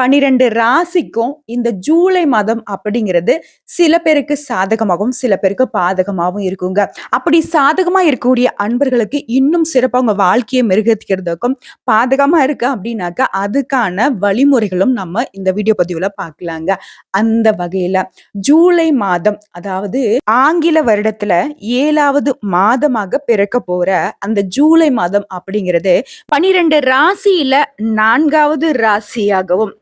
பனிரெண்டு ராசிக்கும் இந்த ஜூலை மாதம் அப்படிங்கிறது சில பேருக்கு சாதகமாகவும் சில பேருக்கு பாதகமாகவும் இருக்குங்க. அப்படி சாதகமா இருக்கக்கூடிய அன்பர்களுக்கு இன்னும் சிறப்பாக உங்க வாழ்க்கையை மெருகத்திக்கிறதுக்கும் பாதகமா இருக்கு அப்படின்னாக்கா அதுக்கான வழிமுறைகளும் நம்ம இந்த வீடியோ பதிவுல பார்க்கலாங்க. அந்த வகையில ஜூலை மாதம் அதாவது ஆங்கில வருடத்துல ஏழாவது மாதமாக பிறக்க போற அந்த ஜூலை மாதம் அப்படிங்கிறது பனிரெண்டு ராசியில நான்காவது ராசியாகவும்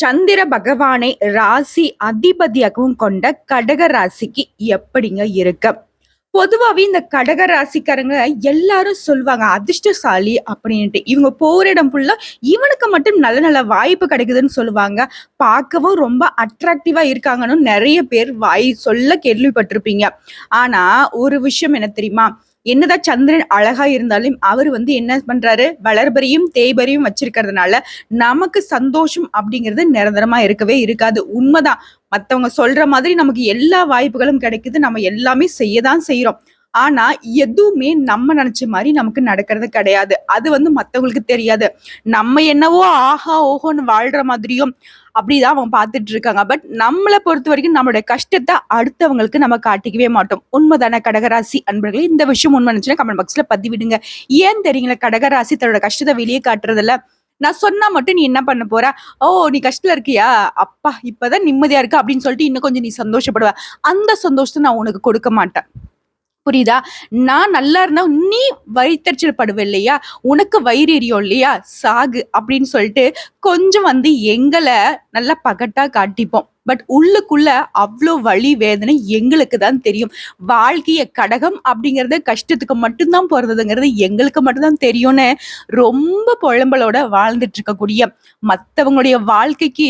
சந்திர பகவானை ராசி அதிபதியாகவும் கொண்ட கடக ராசிக்கு எப்படிங்க இருக்க? பொதுவாகவே இந்த கடக ராசிக்காரங்க எல்லாரும் சொல்லுவாங்க அதிர்ஷ்டசாலி அப்படின்ட்டு. இவங்க போகிற இடம் ஃபுல்லாக இவனுக்கு மட்டும் நல்ல நல்ல வாய்ப்பு கிடைக்குதுன்னு சொல்லுவாங்க. பார்க்கவும் ரொம்ப அட்ராக்டிவாக இருக்காங்கன்னு நிறைய பேர் வாய் சொல்ல கேள்விப்பட்டிருப்பீங்க. ஆனால் ஒரு விஷயம் என்ன தெரியுமா? என்னதான் சந்திரன் அழகா இருந்தாலும் அவர் வந்து என்ன பண்றாரு? வளர்பரியும் தேய்பரியும் வச்சிருக்கிறதுனால நமக்கு சந்தோஷம் அப்படிங்கிறது நிரந்தரமா இருக்கவே இருக்காது. உண்மைதான். மத்தவங்க சொல்ற மாதிரி நமக்கு எல்லா வாய்ப்புகளும் கிடைக்குது. நம்ம எல்லாமே செய்யதான் செய்யறோம் ஆனா எதுவுமே நம்ம நினைச்ச மாதிரி நமக்கு நடக்கிறது கிடையாது. அது வந்து மத்தவங்களுக்கு தெரியாது. நம்ம என்னவோ ஆஹா ஓஹோன்னு வாழ்ற மாதிரியும் அப்படிதான் அவங்க பார்த்துட்டு இருக்காங்க பட் நம்மளை பொறுத்த வரைக்கும் நம்மளுடைய கஷ்டத்தை அடுத்தவங்களுக்கு நம்ம காட்டிக்கவே மாட்டோம். உண்மைதான கடகராசி அன்பர்களே? இந்த விஷயம் உண்மை நினைச்சுன்னா கமெண்ட் பாக்ஸ்ல பதிவிடுங்க. ஏன் தெரியுங்களா? கடகராசி தன்னோட கஷ்டத்தை வெளியே காட்டுறதில்ல. நான் சொன்னா மட்டும் நீ என்ன பண்ண போற? ஓ நீ கஷ்டத்துல இருக்கியா? அப்பா இப்பதான் நிம்மதியா இருக்கு அப்படின்னு சொல்லிட்டு இன்னும் கொஞ்சம் நீ சந்தோஷப்படுவ. அந்த சந்தோஷத்தை நான் உனக்கு கொடுக்க மாட்டேன். புரியுதா? நான் நல்லா இருந்தா நீ வயிற்றுச்சல் படுவ இல்லையா உனக்கு வயிறு எரியும் இல்லையா? சாகு அப்படின்னு சொல்லிட்டு கொஞ்சம் வந்து எங்களை நல்லா பகட்டா காட்டிப்போம். பட் உள்ளுக்குள்ள அவ்வளோ வழி வேதனை எங்களுக்கு தான் தெரியும். வாழ்க்கைய கடகம் அப்படிங்கிறது கஷ்டத்துக்கு மட்டும்தான் போறதுங்கிறது எங்களுக்கு மட்டும்தான் தெரியும்னு ரொம்ப புழம்பலோட வாழ்ந்துட்டு இருக்கக்கூடிய மற்றவங்களுடைய வாழ்க்கைக்கு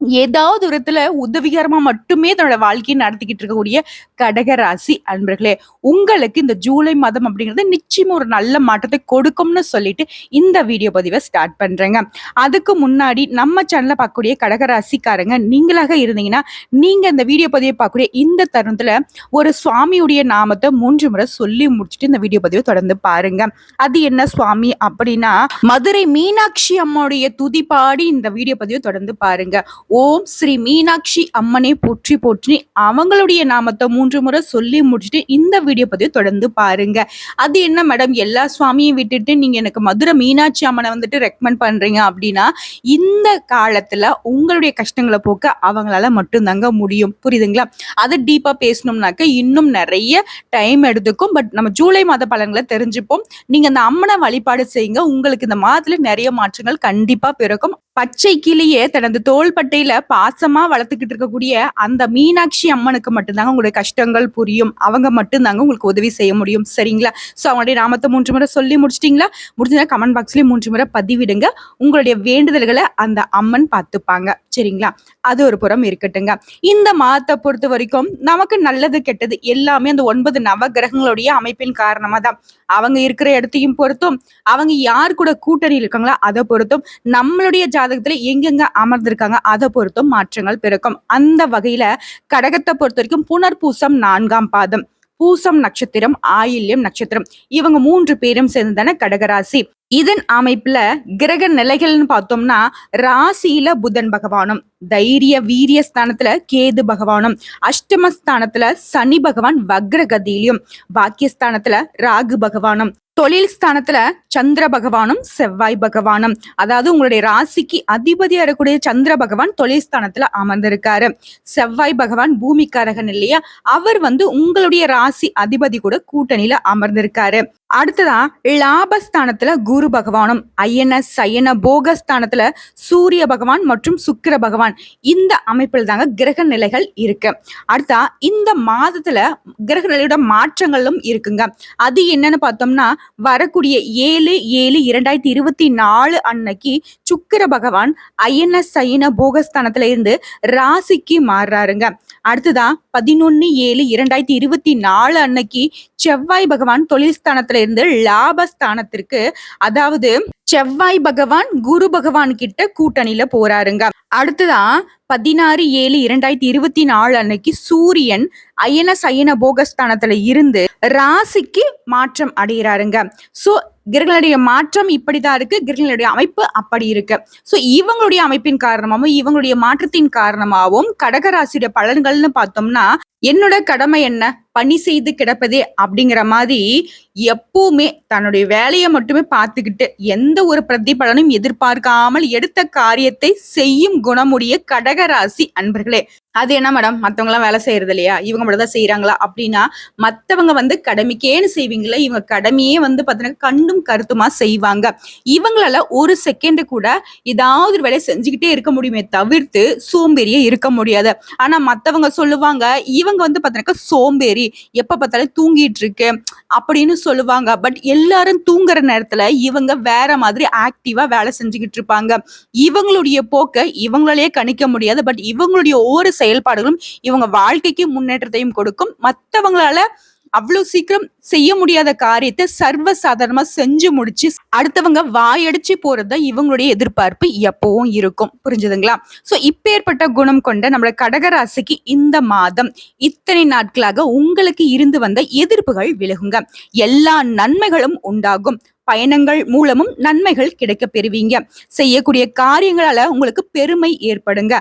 ஏதாவது விதத்துல உதவிகரமா மட்டுமே தன்னோட வாழ்க்கையை நடத்திக்கிட்டு இருக்கக்கூடிய கடக ராசி அன்பர்களே உங்களுக்கு இந்த ஜூலை மாதம் அப்படிங்கிறது நிச்சயமா ஒரு நல்ல மாற்றத்தை கொடுக்கும்னு சொல்லிட்டு இந்த வீடியோ பதிவை ஸ்டார்ட் பண்றேங்க. அதுக்கு முன்னாடி நம்ம சேனல்ல பார்க்கக்கூடிய கடக ராசிக்காரங்க நீங்களாக இருந்தீங்கன்னா நீங்க இந்த வீடியோ பதிவை பார்க்கக்கூடிய இந்த தருணத்துல ஒரு சுவாமியுடைய நாமத்தை மூன்று முறை சொல்லி முடிச்சுட்டு இந்த வீடியோ பதிவை தொடர்ந்து பாருங்க. அது என்ன சுவாமி அப்படின்னா மதுரை மீனாட்சி அம்மாவுடைய துதி பாடி இந்த வீடியோ பதிவை தொடர்ந்து பாருங்க. ஓம் ஸ்ரீ மீனாட்சி அம்மனை போற்றி போற்றி அவங்களுடைய நாமத்தை மூன்று முறை சொல்லி முடிச்சுட்டு இந்த வீடியோ பதிவு தொடர்ந்து பாருங்க. அது என்ன மேடம் எல்லா சுவாமியும் விட்டுட்டு நீங்க எனக்கு மதுரை மீனாட்சி அம்மனை வந்துட்டு ரெக்கமெண்ட் பண்றீங்க அப்படின்னா இந்த காலத்துல உங்களுடைய கஷ்டங்களை போக்க அவங்களால மட்டும்தாங்க முடியும். புரியுதுங்களா? அதை டீப்பா பேசணும்னாக்க இன்னும் நிறைய டைம் எடுத்துக்கும். பட் நம்ம ஜூலை மாத பலன்களை தெரிஞ்சுப்போம். நீங்க அந்த அம்மனை வழிபாடு செய்யுங்க. உங்களுக்கு இந்த மாதத்துல நிறைய மாற்றங்கள் கண்டிப்பா பிறக்கும். பச்சை கிளியே தனது தோள்பட்டையில பாசமா வளர்த்துக்கிட்டு இருக்கக்கூடிய அந்த மீனாட்சி அம்மனுக்கு மட்டும்தாங்க உங்களுடைய கஷ்டங்கள் புரியும். அவங்க மட்டும்தாங்க உங்களுக்கு உதவி செய்ய முடியும். சரிங்களா? ஸோ அவங்களுடைய நாமத்தை மூன்று முறை சொல்லி முடிச்சிட்டிங்களா? முடிஞ்சதுன்னா கமெண்ட் பாக்ஸ்லயும் மூன்று முறை பதிவிடுங்க. உங்களுடைய வேண்டுதல்களை அந்த அம்மன் பார்த்துப்பாங்க. சரிங்களா? அது ஒரு புறம் இருக்கட்டுங்க. இந்த மாதத்தை பொறுத்த வரைக்கும் நமக்கு நல்லது கெட்டது எல்லாமே அந்த ஒன்பது நவ கிரகங்களுடைய அமைப்பின் காரணமாக தான் அவங்க இருக்கிற இடத்தையும் பொறுத்தும் அவங்க யார் கூட கூட்டணி இருக்காங்களோ அதை பொறுத்தும் நம்மளுடைய ஜாதகத்துல எங்கெங்க அமர்ந்திருக்காங்க அதை பொறுத்தும் மாற்றங்கள் பிறக்கும். அந்த வகையில கடகத்தை பொறுத்த வரைக்கும் புனர்பூசம் நான்காம் பாதம். பூசம் நட்சத்திரம் ஆயில்யம் நட்சத்திரம். இவங்க மூன்று பேரும் சேர்ந்ததான கடகராசி. இதன் அமைப்புல கிரக நிலைகள்னு பார்த்தோம்னா ராசியில புதன் பகவானும் தைரிய வீரிய ஸ்தானத்துல கேது பகவானும் அஷ்டமஸ்தானத்துல சனி பகவான் வக்ரகதியிலும் பாக்கியஸ்தானத்துல ராகு பகவானும். தொழில் ஸ்தானத்துல சந்திர பகவானும் செவ்வாய் பகவானும். அதாவது உங்களுடைய ராசிக்கு அதிபதியா இருக்கக்கூடிய சந்திர பகவான் தொழில் ஸ்தானத்துல அமர்ந்திருக்காரு. செவ்வாய் பகவான் பூமிக்காரகன் இல்லையா? அவர் வந்து உங்களுடைய ராசி அதிபதி கூட கூட்டணியில அமர்ந்திருக்காரு. அடுத்ததா லாபஸ்தானத்துல குரு பகவானும் ஐயன சயன போகஸ்தானத்துல சூரிய பகவான் மற்றும் சுக்கிர பகவான். இந்த அமைப்பில் தாங்க கிரக நிலைகள் இருக்கு. அடுத்தா இந்த மாதத்துல கிரக நிலையோட மாற்றங்களும் இருக்குங்க. அது என்னன்னு பார்த்தோம்னா வரக்கூடிய ஏழு ஏழு இரண்டாயிரத்தி இருபத்தி நாலு அன்னைக்கு சுக்கிர பகவான் ஐஎன்எஸ் சயன போகஸ்தானத்துல இருந்து ராசிக்கு மாறுறாருங்க. அடுத்ததான் பதினொன்னு ஏழு இரண்டாயிரத்தி இருபத்தி நாலு அன்னைக்கு செவ்வாய் பகவான் தொழில் ஸ்தானத்துல இருந்து லாபஸ்தானத்திற்கு அதாவது செவ்வாய் பகவான் குரு பகவான் கிட்ட கூட்டணியில போறாருங்க. அடுத்ததான் பதினாறு ஏழு இரண்டாயிரத்தி இருபத்தி நாலு அன்னைக்கு சூரியன் அயன சயன போகஸ்தானத்துல இருந்து ராசிக்கு மாற்றம் அடைகிறாருங்க. சோ கிரகங்களுடைய மாற்றம் இப்படிதான் இருக்கு. கிரகங்களுடைய அமைப்பு அப்படி இருக்கு. சோ இவங்களுடைய அமைப்பின் காரணமாகவும் இவங்களுடைய மாற்றத்தின் காரணமாகவும் கடகராசியோட பலன்கள்னு பார்த்தோம்னா என்னோட கடமை என்ன? பணி செய்து கிடப்பதே அப்படிங்கிற மாதிரி எப்பவுமே தன்னுடைய வேலையை மட்டுமே பார்த்துக்கிட்டு எந்த ஒரு பிரதிபலனும் எதிர்பார்க்காமல் எடுத்த காரியத்தை செய்யும் குணமுடைய கடகராசி அன்பர்களே. அது என்ன மேடம் மற்றவங்களாம் வேலை செய்யறது இல்லையா இவங்க மட்டும் தான் செய்யறாங்களா அப்படின்னா மற்றவங்க வந்து கடமைக்கேன்னு செய்வீங்களா இவங்க கடமையே வந்து பார்த்தீங்கன்னா கண்டும் கருத்துமா செய்வாங்க. இவங்களால ஒரு செகண்டு கூட ஏதாவது ஒரு வேலையை செஞ்சுக்கிட்டே இருக்க முடியுமே தவிர்த்து சோம்பேறியே இருக்க முடியாது. ஆனா மற்றவங்க சொல்லுவாங்க இவங்க வந்து பார்த்தீங்கன்னா சோம்பேறி. எப்ப பார்த்தாலும் தூங்கிட்டு இருக்கு அப்படின்னு சொல்லுவாங்க. பட் எல்லாரும் தூங்குற நேரத்துல இவங்க வேற மாதிரி ஆக்டிவா வேலை செஞ்சுக்கிட்டு இருப்பாங்க. இவங்களுடைய போக்கை இவங்களாலேயே கணிக்க முடியாது. பட் இவங்களுடைய ஒவ்வொரு செயல்பாடுகளும் இவங்க வாழ்க்கைக்கு முன்னேற்றத்தையும் கொடுக்கும். மற்றவங்களால அவ்வளவு சீக்கிரம் செய்ய முடியாத காரியத்தை சர்வ சாதாரணமா செஞ்சு முடிச்சு அடுத்தவங்க வாயடிச்சு போறது இவங்களுடைய எதிர்பார்ப்பு. எப்பவும் இருக்கும். புரிஞ்சுதுங்களா? சோ இப்பேற்பட்ட குணம் கொண்ட நம்மளோட கடகராசிக்கு இந்த மாதம் இத்தனை நாட்களாக உங்களுக்கு இருந்து வந்த எதிர்ப்புகள் விலகுங்க. எல்லா நன்மைகளும் உண்டாகும். பயணங்கள் மூலமும் நன்மைகள் கிடைக்க பெறுவீங்க. செய்யக்கூடிய காரியங்களால உங்களுக்கு பெருமை ஏற்படுங்க.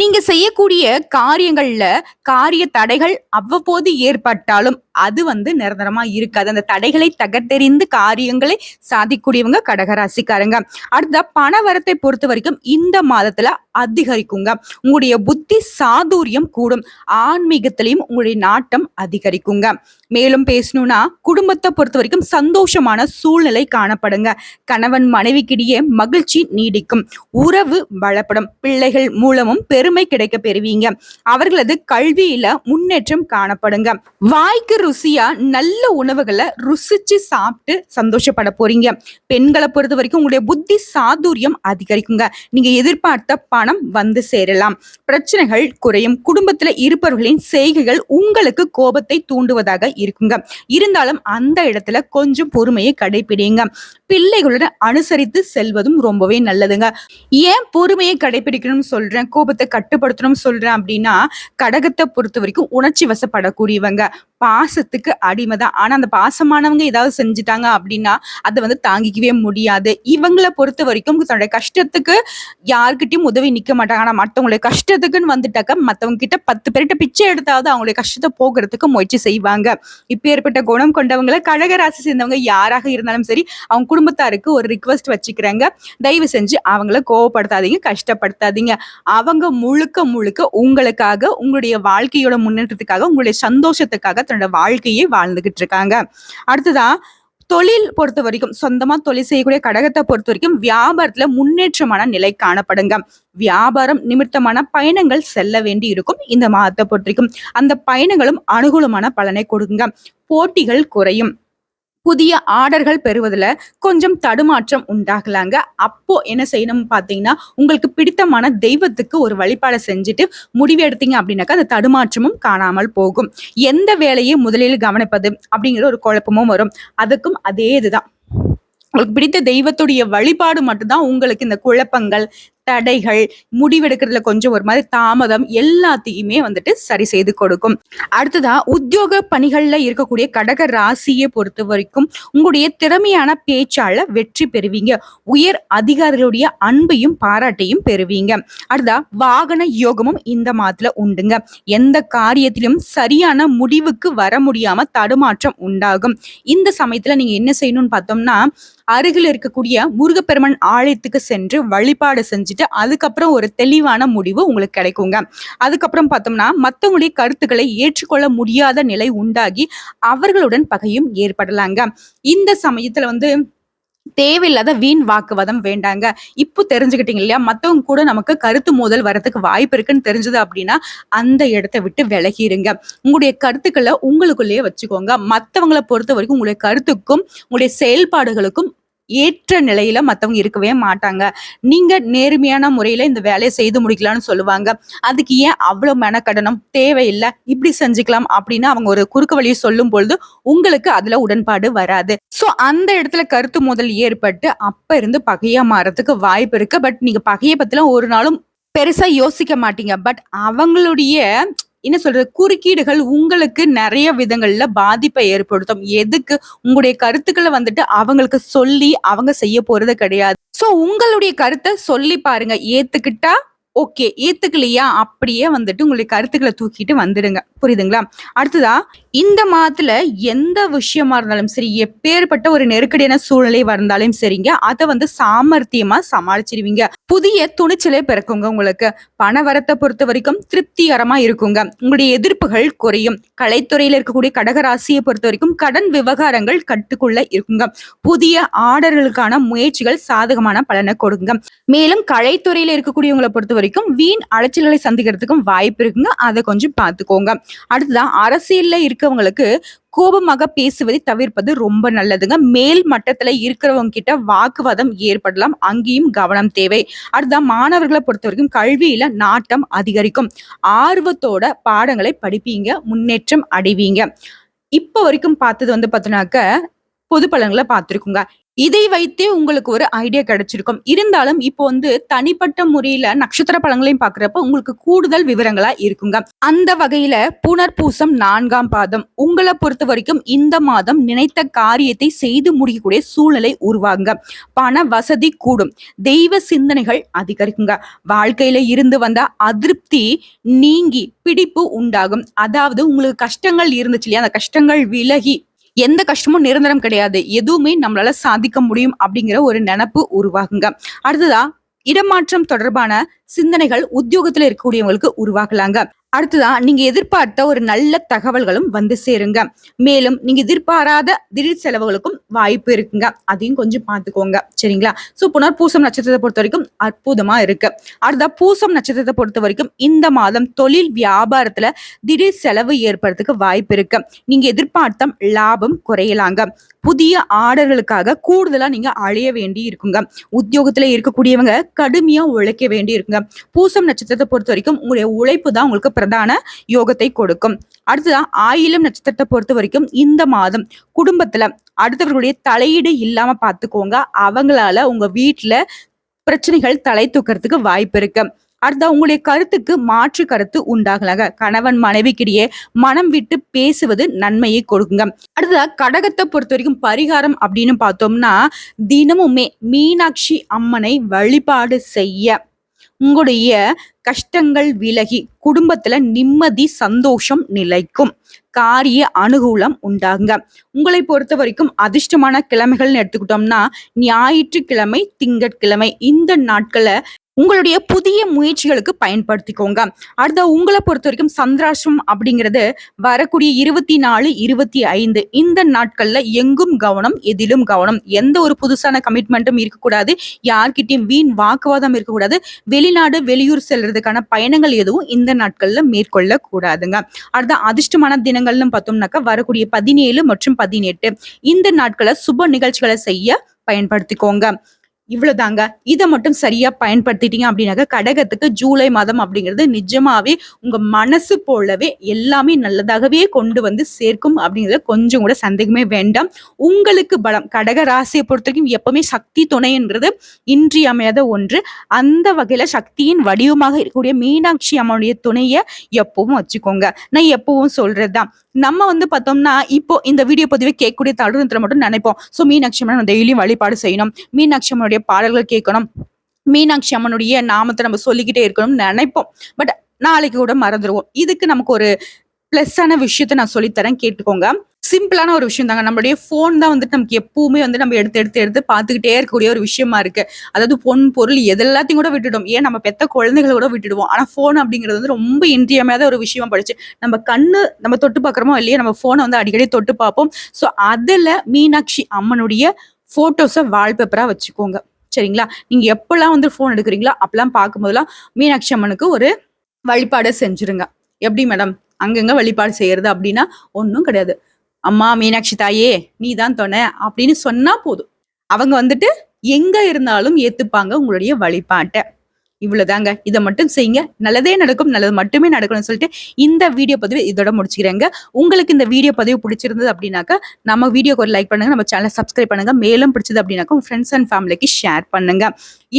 நீங்க செய்யக்கூடிய காரியங்கள்ல காரிய தடைகள் அவ்வப்போது ஏற்பட்டாலும் அது வந்து நிரந்தரமா இருக்காது. அந்த தடைகளை தகர்த்தெறிந்து காரியங்களை சாதிக்கூடியவங்க கடகராசிக்காரங்க. அடுத்த பண வரத்தை பொறுத்த வரைக்கும் இந்த மாதத்துல அதிகரிக்குங்க. உங்களுடைய புத்தி சாதுரியம் கூடும். ஆன்மீகத்திலையும் உங்களுடைய நாட்டம் அதிகரிக்குங்க. மேலும் பேசணும்னா குடும்பத்தை பொறுத்த வரைக்கும் சந்தோஷமான சூழ்நிலை காணப்படுங்க. கணவன் மனைவிக்கிடையே மகிழ்ச்சி நீடிக்கும். உறவு பலப்படும் பிள்ளைகள் மூலமும் பெருமை கிடைக்க பெறுவீங்க. அவர்களது கல்வியில முன்னேற்றம் காணப்படுங்க. வாய்க்கு ருசியா நல்ல உணவுகளை ருசிச்சு சாப்பிட்டு சந்தோஷப்பட போறீங்க. பெண்களை பொறுத்த வரைக்கும் உங்களுடைய புத்தி சாதுரியம் அதிகரிக்குங்க. நீங்க எதிர்பார்த்த பணம் வந்து சேரலாம். பிரச்சனைகள் குறையும். குடும்பத்துல இருப்பவர்களின் செய்கைகள் உங்களுக்கு கோபத்தை தூண்டுவதாக இருக்குங்க. இருந்தாலும் அந்த இடத்துல கொஞ்சம் பொறுமையை கடைபிடிங்க. பிள்ளைகளுடன் அனுசரித்து செல்வதும் ரொம்பவே நல்லதுங்க. ஏன் பொறுமையை கடைபிடிக்கணும்னு சொல்றேன்? கோபத்தை கட்டுப்படுத்தணும்னு சொல்றேன் அப்படின்னா கடகத்தை பொறுத்த வரைக்கும் உணர்ச்சி வசப்படக்கூடியவங்க. பாசத்துக்கு அடிமை தான் ஆனால் அந்த பாசமானவங்க ஏதாவது செஞ்சுட்டாங்க அப்படின்னா அதை வந்து தாங்கிக்கவே முடியாது. இவங்களை பொறுத்த வரைக்கும் தன்னுடைய கஷ்டத்துக்கு யாருக்கிட்டையும் உதவி நிற்க மாட்டாங்க. ஆனால் மற்றவங்களுடைய கஷ்டத்துக்குன்னு வந்துட்டாக்க மற்றவங்க கிட்ட பத்து பேர்கிட்ட பிச்சை எடுத்தாவது அவங்களுடைய கஷ்டத்தை போக்குறதுக்கு முயற்சி செய்வாங்க. இப்போ ஏற்பட்ட குணம் கொண்டவங்களை கடகராசி சேர்ந்தவங்க யாராக இருந்தாலும் சரி அவங்க குடும்பத்தாருக்கு ஒரு ரிக்வஸ்ட் வச்சுக்கிறாங்க. தயவு செஞ்சு அவங்கள கோவப்படுத்தாதீங்க கஷ்டப்படுத்தாதீங்க. அவங்க முழுக்க முழுக்க உங்களுக்காக உங்களுடைய வாழ்க்கையோட முன்னேற்றத்துக்காக உங்களுடைய சந்தோஷத்துக்காக தன்னோட வாழ்க்கையை வாழ்ந்துகிட்டு இருக்காங்க அடுத்ததா தொழில் பொறுத்த வரைக்கும் சொந்தமா தொழில் செய்யக்கூடிய கடகத்தை பொறுத்த வரைக்கும் வியாபாரத்துல முன்னேற்றமான நிலை காணப்படுங்க. வியாபாரம் நிமித்தமான பயணங்கள் செல்ல வேண்டி இருக்கும். இந்த மாதத்தை பொறுத்த வரைக்கும் அந்த பயணங்களும் அனுகூலமான பலனை கொடுங்க போட்டிகள் குறையும். புதிய ஆர்டர்கள் பெறுவதில் கொஞ்சம் தடுமாற்றம் உண்டாகலாங்க. அப்போ என்ன செய்யணும் பார்த்தீங்கன்னா உங்களுக்கு பிடித்தமான தெய்வத்துக்கு ஒரு வழிபாடு செஞ்சுட்டு முடிவு எடுத்தீங்க அப்படின்னாக்கா அந்த தடுமாற்றமும் காணாமல் போகும். எந்த வேலையை முதலில் கவனிப்பது அப்படிங்கிற ஒரு குழப்பமும் வரும். அதுக்கும் அதே இதுதான். உங்களுக்கு பிடித்த தெய்வத்துடைய வழிபாடு மட்டும்தான் உங்களுக்கு இந்த குழப்பங்கள் தடைகள் முடிவெடுக்கிறதுல கொஞ்சம் ஒரு மாதிரி தாமதம் எல்லாத்தையுமே வந்துட்டு சரி செய்து கொடுக்கும். அடுத்ததா உத்தியோக பணிகள்ல இருக்கக்கூடிய கடக ராசியை பொறுத்த வரைக்கும் உங்களுடைய திறமையான பேச்சால வெற்றி பெறுவீங்க. உயர் அதிகாரிகளுடைய அன்பையும் பாராட்டையும் பெறுவீங்க. அடுத்தா வாகன யோகமும் இந்த மாதத்துல உண்டுங்க. எந்த காரியத்திலும் சரியான முடிவுக்கு வர முடியாம தடுமாற்றம் உண்டாகும். இந்த சமயத்துல நீங்க என்ன செய்யணும்னு பார்த்தோம்னா அருகில் இருக்கக்கூடிய முருகப்பெருமன் ஆலயத்துக்கு சென்று வழிபாடு செஞ்சுட்டு அதுக்கப்புறம் ஒரு தெளிவான முடிவு உங்களுக்கு கிடைக்குங்க. அதுக்கப்புறம் பார்த்தோம்னா மற்றவங்களுடைய கருத்துக்களை ஏற்றுக்கொள்ள முடியாத நிலை உண்டாகி அவர்களுடன் பகையும் ஏற்படலாங்க. இந்த சமயத்துல வந்து தேவையில்லாத வீண் வாக்குவாதம் வேண்டாங்க. இப்போ தெரிஞ்சுக்கிட்டீங்க இல்லையா? மத்தவங்க கூட நமக்கு கருத்து மோதல் வரதுக்கு வாய்ப்பு இருக்குன்னு தெரிஞ்சது அப்படின்னா அந்த இடத்த விட்டு விலகிடுங்க உங்களுடைய கருத்துக்களை உங்களுக்குள்ளேயே வச்சுக்கோங்க. மற்றவங்களை பொறுத்த வரைக்கும் உங்களுடைய கருத்துக்கும் உங்களுடைய செயல்பாடுகளுக்கும் ஏற்ற நிலையில மத்தவங்க இருக்கவே மாட்டாங்க. நீங்க நேர்மையான முறையில இந்த வேலையை செய்து முடிக்கலாம்னு சொல்லுவாங்க. அதுக்கு ஏன் அவ்வளவு மெனக்கடனம் தேவையில்லை. இப்படி செஞ்சுக்கலாம் அப்படின்னு அவங்க ஒரு குறுக்கு வழியை சொல்லும் பொழுது உங்களுக்கு அதுல உடன்பாடு வராது. சோ அந்த இடத்துல கருத்து முதல் ஏற்பட்டு அப்ப இருந்து பகையா மாறதுக்கு வாய்ப்பு இருக்கு. பட் நீங்க பகையை பத்திலாம் ஒரு நாளும் பெருசா யோசிக்க மாட்டீங்க. பட் அவங்களுடைய என்ன சொல்றது? குறுக்கீடுகள் உங்களுக்கு நிறைய விதங்கள்ல பாதிப்பை ஏற்படுத்தும். எதுக்கு? உங்களுடைய கருத்துக்களை வந்துட்டு அவங்களுக்கு சொல்லி அவங்க செய்ய போறது கிடையாது. சோ உங்களுடைய கருத்தை சொல்லி பாருங்க. ஏத்துக்கிட்டா ஓகே ஏத்துக்கலையா? அப்படியே வந்துட்டு உங்களுடைய கருத்துக்களை தூக்கிட்டு வந்துடுங்க. புரியுதுங்களா? அடுத்ததா இந்த மாதத்துல எந்த விஷயமா இருந்தாலும் சரி எப்பேற்பட்ட ஒரு நெருக்கடியான சூழ்நிலை வந்தாலும் சரிங்க அதை வந்து சாமர்த்தியமா சமாளிச்சிருவீங்க. புதிய துணிச்சலே பிறக்குங்க உங்களுக்கு. பண வரத்தை பொறுத்த வரைக்கும் திருப்திகரமா இருக்குங்க. உங்களுடைய எதிர்ப்புகள் குறையும். கலைத்துறையில இருக்கக்கூடிய கடகராசியை பொறுத்த வரைக்கும் கடன் விவகாரங்கள் கட்டுக்குள்ள இருக்குங்க. புதிய ஆர்டர்களுக்கான முயற்சிகள் சாதகமான பலனை கொடுங்க. மேலும் கலைத்துறையில இருக்கக்கூடியவங்களை பொறுத்த வரைக்கும் வீண் அலைச்சல்களை சந்திக்கிறதுக்கும் வாய்ப்பு இருக்குங்க. அதை கொஞ்சம் பார்த்துக்கோங்க. அடுத்ததான் அரசியல்ல இருக்கவங்களுக்கு கோபமாக பேசுவதை தவிர்ப்பது ரொம்ப நல்லதுங்க. மேல் மட்டத்தில் இருக்கிறவங்க கிட்ட வாக்குவாதம் ஏற்படலாம். அங்கேயும் கவனம் தேவை. அடுத்ததான் மாணவர்களை பொறுத்த வரைக்கும் கல்வியில நாட்டம் அதிகரிக்கும். ஆர்வத்தோட பாடங்களை படிப்பீங்க. முன்னேற்றம் அடைவீங்க. இப்போ வரைக்கும் பார்த்தது வந்து பார்த்தோன்னாக்க பொது பலன்களை பார்த்துருக்குங்க. இதை வைத்தே உங்களுக்கு ஒரு ஐடியா கிடைச்சிருக்கும். இருந்தாலும் இப்போ வந்து தனிப்பட்ட முறையில நட்சத்திர பழங்களையும் பாக்குறப்ப உங்களுக்கு கூடுதல் விவரங்களா இருக்குங்க. அந்த வகையில புனர்பூசம் நான்காம் பாதம். உங்களை பொறுத்த வரைக்கும் இந்த மாதம் நினைத்த காரியத்தை செய்து முடிக்கக்கூடிய சூழ்நிலை உருவாகுங்க. பண வசதி கூடும். தெய்வ சிந்தனைகள் அதிகரிக்குங்க. வாழ்க்கையில இருந்து வந்த அதிருப்தி நீங்கி பிடிப்பு உண்டாகும். அதாவது உங்களுக்கு கஷ்டங்கள் இருந்துச்சு இல்லையா? அந்த கஷ்டங்கள் விலகி எந்த கஷ்டமும் நிரந்தரம் கிடையாது. எதுவுமே நம்மளால சாதிக்க முடியும் அப்படிங்கிற ஒரு நினப்பு உருவாகுங்க. அடுத்ததா இடமாற்றம் தொடர்பான சிந்தனைகள் உத்தியோகத்துல இருக்கக்கூடியவங்களுக்கு உருவாகலாங்க. அடுத்ததான் நீங்க எதிர்பார்த்த ஒரு நல்ல தகவல்களும் வந்து சேருங்க. மேலும் நீங்க எதிர்பாராத திடீர் செலவுகளுக்கும் வாய்ப்பு இருக்குங்க. அதையும் கொஞ்சம் பார்த்துக்கோங்க. சரிங்களா? ஸோ புனர் பூசம் நட்சத்திரத்தை பொறுத்த வரைக்கும் அற்புதமா இருக்கு. அடுத்தா பூசம் நட்சத்திரத்தை பொறுத்த வரைக்கும் இந்த மாதம் தொழில் வியாபாரத்துல திடீர் செலவு ஏற்படுறதுக்கு வாய்ப்பு இருக்கு. நீங்க எதிர்பார்த்த லாபம் குறையலாங்க. புதிய ஆர்டர்களுக்காக கூடுதலா நீங்க அழைய வேண்டி இருக்குங்க உத்தியோகத்துல இருக்கக்கூடியவங்க கடுமையா உழைக்க வேண்டி இருக்குங்க பூசம் நட்சத்திரத்தை பொறுத்த வரைக்கும் உங்களுடைய உழைப்பு தான் உங்களுக்கு பிரதான யோகத்தை கொடுக்கும். அடுத்ததான் ஆயிலம் நட்சத்திரத்தை பொறுத்த வரைக்கும் இந்த மாதம் குடும்பத்துல அடுத்தவர்களுடைய தலையீடு இல்லாம பாத்துக்கோங்க. அவங்களால உங்க வீட்டுல பிரச்சனைகள் தலை தூக்கிறதுக்கு வாய்ப்பு இருக்கு. அடுத்த உங்களுடைய கருத்துக்கு மாற்று கருத்து உண்டாகலாக. கணவன் மனைவிக்கிடையே மனம் விட்டு பேசுவது நன்மையை கொடுக்குங்க. அடுத்ததா கடகத்தை பொறுத்த வரைக்கும் பரிகாரம் அப்படின்னு பார்த்தோம்னா தினமுமே மீனாட்சி அம்மனை வழிபாடு செய்ய உங்களுடைய கஷ்டங்கள் விலகி குடும்பத்துல நிம்மதி சந்தோஷம் நிலைக்கும் காரிய அனுகூலம் உண்டாகுங்க. உங்களை பொறுத்த வரைக்கும் அதிர்ஷ்டமான கிழமைகள்னு எடுத்துக்கிட்டோம்னா ஞாயிற்றுக்கிழமை திங்கட்கிழமை இந்த நாட்களை உங்களுடைய புதிய முயற்சிகளுக்கு பயன்படுத்திக்கோங்க. அடுத்த உங்களை பொறுத்த வரைக்கும் சந்திராசிரம் அப்படிங்கிறது வரக்கூடிய இருபத்தி நாலு இருபத்தி ஐந்து இந்த நாட்கள்ல எங்கும் கவனம் எதிலும் கவனம். எந்த ஒரு புதுசான கமிட்மெண்ட்டும் இருக்கக்கூடாது. யார்கிட்டயும் வீண் வாக்குவாதம் இருக்கக்கூடாது. வெளிநாடு வெளியூர் செல்றதுக்கான பயணங்கள் எதுவும் இந்த நாட்கள்ல மேற்கொள்ள கூடாதுங்க அடுத்த அதிர்ஷ்டமான தினங்கள்னு பார்த்தோம்னாக்கா வரக்கூடிய பதினேழு மற்றும் பதினெட்டு இந்த நாட்களை சுப நிகழ்ச்சிகளை செய்ய பயன்படுத்திக்கோங்க. இவ்வளவுதாங்க. இதை மட்டும் சரியா பயன்படுத்திட்டீங்க அப்படின்னாக்க கடகத்துக்கு ஜூலை மாதம் அப்படிங்கிறது நிஜமாவே உங்க மனசு போலவே எல்லாமே நல்லதாகவே கொண்டு வந்து சேர்க்கும் அப்படிங்கிறது கொஞ்சம் கூட சந்தேகமே வேண்டாம். உங்களுக்கு பலம் கடக ராசியை பொறுத்த வரைக்கும் எப்பவுமே சக்தி துணைன்றது இன்றியமையாத ஒன்று. அந்த வகையில சக்தியின் வடிவமாக இருக்கக்கூடிய மீனாட்சி அம்மனுடைய துணையை எப்பவும் வச்சுக்கோங்க. நான் எப்பவும் சொல்றதுதான். நம்ம வந்து பார்த்தோம்னா இப்போ இந்த வீடியோ பதிவை கேட்கக்கூடிய தருணத்தில் மட்டும் நினைப்போம். ஸோ மீனாட்சி அம்மன் டெய்லியும் வழிபாடு செய்யணும். மீனாட்சி அம்மனுடைய பாடல்கள் கேட்கணும். மீனாட்சி அம்மனுடைய நாமத்தை நம்ம சொல்லிக்கிட்டே இருக்கணும்னு நினைப்போம். பட் நாளைக்கு கூட மறந்துடுவோம் இதுக்கு நமக்கு ஒரு ப்ளஸ்ஸான விஷயத்த நான் சொல்லித்தரேன். கேட்டுக்கோங்க. சிம்பிளான ஒரு விஷயம் தாங்க. நம்மளுடைய ஃபோன் தான் வந்துட்டு நமக்கு எப்பவுமே வந்து நம்ம எடுத்து எடுத்து எடுத்து பார்த்துக்கிட்டே இருக்கக்கூடிய ஒரு விஷயமா இருக்கு. அதாவது பொன் பொருள் எதெல்லாத்தையும் கூட விட்டுடும் ஏன்? நம்ம பெத்த குழந்தைகளை கூட விட்டுடுவோம். ஆனால் ஃபோன் அப்படிங்கிறது வந்து ரொம்ப இன்றியமையாத ஒரு விஷயமா படிச்சு நம்ம கண்ணு நம்ம தொட்டு பார்க்குறோமோ இல்லையா நம்ம ஃபோனை வந்து அடிக்கடி தொட்டு பார்ப்போம். ஸோ அதில் மீனாட்சி அம்மனுடைய ஃபோட்டோஸை வால்பேப்பராக வச்சுக்கோங்க. சரிங்களா? நீங்கள் எப்போல்லாம் வந்து ஃபோன் எடுக்கிறீங்களோ அப்போலாம் பார்க்கும்போதெல்லாம் மீனாட்சி அம்மனுக்கு ஒரு வழிபாடை செஞ்சுருங்க. எப்படி மேடம் அங்கங்கே வழிபாடு செய்கிறது அப்படின்னா ஒன்றும் கிடையாது. அம்மா மீனாட்சி தாயே நீ தான் துணை அப்படின்னு சொன்னால் போதும். அவங்க வந்துட்டு எங்கே இருந்தாலும் ஏற்றுப்பாங்க உங்களுடைய வழிபாட்டை. இவ்வளவுதாங்க. இதை மட்டும் செய்யுங்க. நல்லதே நடக்கும் நல்லது மட்டுமே நடக்கணும்னு சொல்லிட்டு இந்த வீடியோ பதிவு இதோட முடிச்சுக்கிறேங்க. உங்களுக்கு இந்த வீடியோ பதிவு பிடிச்சிருந்தது அப்படின்னாக்கா நம்ம வீடியோக்கு ஒரு லைக் பண்ணுங்க நம்ம சேனலை சப்ஸ்கிரைப் பண்ணுங்க. மேலும் பிடிச்சது அப்படின்னாக்கா உங்க ஃப்ரெண்ட்ஸ் அண்ட் ஃபேமிலிக்கு ஷேர் பண்ணுங்க.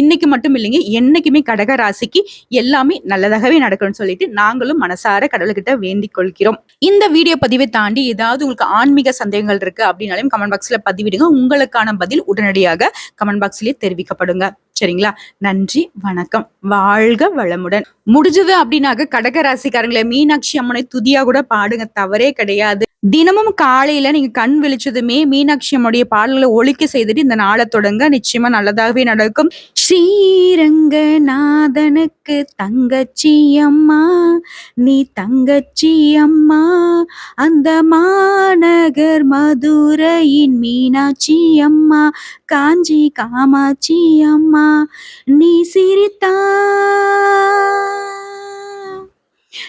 இன்னைக்கு மட்டும் இல்லைங்க என்னைக்குமே கடக ராசிக்கு எல்லாமே நல்லதாகவே நடக்கணும்னு சொல்லிட்டு நாங்களும் மனசார கடவுள்கிட்ட வேண்டிக் கொள்கிறோம். இந்த வீடியோ பதிவை தாண்டி ஏதாவது உங்களுக்கு ஆன்மீக சந்தேகங்கள் இருக்கு அப்படின்னாலும் கமெண்ட் பாக்ஸ்ல பதிவிடுங்க. உங்களுக்கான பதில் உடனடியாக கமெண்ட் பாக்ஸ்லயே தெரிவிக்கப்படுங்க. சரிங்களா? நன்றி வணக்கம். வாழ்க வளமுடன். முடிஞ்சது அப்படின்னாக்க கடக ராசிக்காரங்களே மீனாட்சி அம்மனை துதியா கூட பாடுங்க. தவறே கிடையாது. தினமும் காலையில நீங்க கண் விழிச்சதுமே மீனாட்சி அம்முடைய பாடல்களை ஒழிக்க செய்துட்டு இந்த நாளை தொடங்க. நிச்சயமா நல்லதாகவே நடக்கும். ஸ்ரீரங்கநாதனுக்கு தங்கச்சி அம்மா நீ தங்கச்சி அம்மா அந்த மாநகர் மதுரையின் மீனாட்சி அம்மா காஞ்சி காமாட்சி அம்மா நீ சிரித்தா.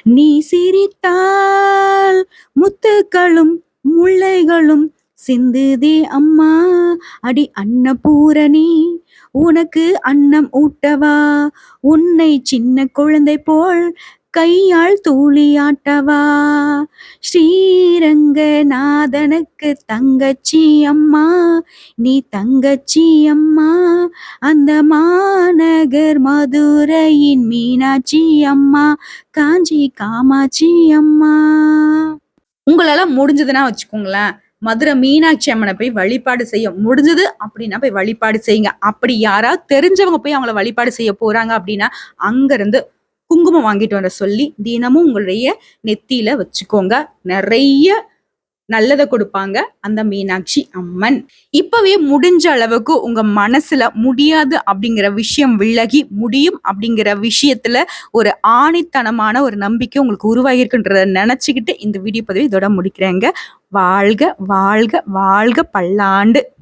நீ சிரித்தால் முத்துக்களும் முல்லைகளும் சிந்துதே அம்மா. அடி அன்னபூரணி உனக்கு அன்னம் ஊட்டவா? உன்னை சின்ன குழந்தை போல் கையால் தூளியாட்டவா? ஸ்ரீரங்கநாதனுக்கு தங்கச்சி அம்மா நீ தங்கச்சி அம்மா. அந்த மாநகர் மதுரையின் மீனாட்சி அம்மா காஞ்சி காமாட்சி அம்மா. உங்களால முடிஞ்சதுன்னா வச்சுக்கோங்களேன். மதுரை மீனாட்சி அம்மனை போய் வழிபாடு செய்ய முடிஞ்சது அப்படின்னா போய் வழிபாடு செய்யுங்க. அப்படி யாராவது தெரிஞ்சவங்க போய் அவங்கள வழிபாடு செய்ய போறாங்க அப்படின்னா அங்கிருந்து குங்குமம் வாங்கிட்டு வர சொல்லி தினமும் உங்களுடைய நெத்தியில வச்சுக்கோங்க. நிறைய நல்லதை கொடுப்பாங்க அந்த மீனாட்சி அம்மன். இப்பவே முடிஞ்ச அளவுக்கு உங்க மனசுல முடியாது அப்படிங்கிற விஷயம் விலகி முடியும் அப்படிங்கிற விஷயத்துல ஒரு ஆணித்தனமான ஒரு நம்பிக்கை உங்களுக்கு உருவாகிருக்குன்றத நினைச்சுக்கிட்டு இந்த வீடியோ பதிவு இதோட முடிக்கிறேங்க. வாழ்க வாழ்க வாழ்க பல்லாண்டு.